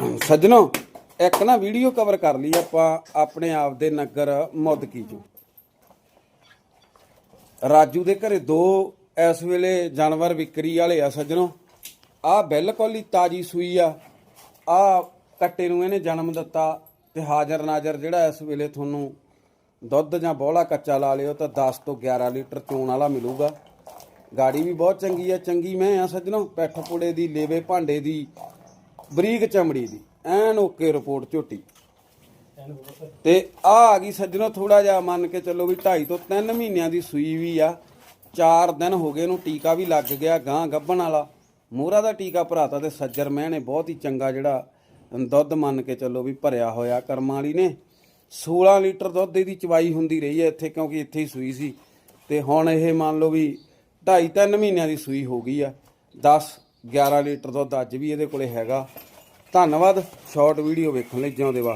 ਸੱਜਣੋ, ਇੱਕ ਨਾ ਵੀਡੀਓ ਕਵਰ ਕਰ ਲਈ ਆਪਾਂ ਆਪਣੇ ਆਪ ਦੇ ਨਗਰ ਮੁੱਦਕੀ ਚੋਂ। ਰਾਜੂ ਦੇ ਘਰੇ ਦੋ ਇਸ ਵੇਲੇ ਜਾਨਵਰ ਵਿਕਰੀ ਵਾਲੇ ਆ ਸੱਜਣੋ। ਆ ਬਿਲਕੁਲ ਹੀ ਤਾਜੀ ਸੂਈ ਆ। ਆ ਕੱਟੇ ਨੂੰ ਇਹਨੇ ਜਨਮ ਦਿੱਤਾ ਤੇ ਹਾਜ਼ਰ ਨਾਜ਼ਰ ਜਿਹੜਾ ਇਸ ਵੇਲੇ ਤੁਹਾਨੂੰ ਦੁੱਧ ਜਾਂ ਬੋਲਾ ਕੱਚਾ ਲਾ ਲਿਓ ਤਾਂ 10 ਤੋਂ 11 ਲੀਟਰ ਚੋਣ ਵਾਲਾ ਮਿਲੂਗਾ। ਗਾੜੀ ਵੀ ਬਹੁਤ ਚੰਗੀ ਆ, ਚੰਗੀ ਮੈਂ ਆ ਸੱਜਣੋ। ਪੈਠ ਪੂੜੇ ਦੀ, ਲੇਵੇ ਭਾਂਡੇ ਦੀ ਬਰੀਕ ਚਮੜੀ ਦੀ, ਐਨ ਓਕੇ ਰਿਪੋਰਟ ਝੋਟੀ। ਤੇ ਆ ਆ ਗਈ ਸੱਜਣੋ ਥੋੜਾ ਜਿਹਾ ਮੰਨ ਕੇ ਚੱਲੋ ਵੀ 2.5 ਤੋਂ 3 ਮਹੀਨਿਆਂ ਦੀ ਸੂਈ ਵੀ ਆ। 4 ਦਿਨ ਹੋ ਗਏ ਇਹਨੂੰ ਟੀਕਾ ਵੀ ਲੱਗ ਗਿਆ ਗਾਂ ਗੱਭਣ ਵਾਲਾ। ਮੋਹਰਾ ਦਾ ਟੀਕਾ ਭਰਾਤਾ ਤੇ ਸੱਜਰ ਮੈਂ ਨੇ ਬਹੁਤ ਹੀ ਚੰਗਾ ਜਿਹੜਾ ਦੁੱਧ ਮੰਨ ਕੇ ਚੱਲੋ ਵੀ ਭਰਿਆ ਹੋਇਆ ਕਰਮਾਂ ਵਾਲੀ ਨੇ। 16 ਲੀਟਰ ਦੁੱਧ ਇਹਦੀ ਚਵਾਈ ਹੁੰਦੀ ਰਹੀ ਹੈ ਇੱਥੇ, ਕਿਉਂਕਿ ਇੱਥੇ ਹੀ ਸੂਈ ਸੀ। ਤੇ ਹੁਣ ਇਹ ਮੰਨ ਲਓ ਵੀ 2.5 3 ਮਹੀਨਿਆਂ ਦੀ ਸੂਈ ਹੋ ਗਈ ਆ। 10 11 ਲੀਟਰ ਦੁੱਧ ਅੱਜ ਵੀ ਇਹਦੇ ਕੋਲੇ ਹੈਗਾ। ਧੰਨਵਾਦ। ਸ਼ਾਰਟ ਵੀਡੀਓ ਵੇਖਣ ਲਈ ਜਿਉਂਦੇ ਵਾਸਤੇ।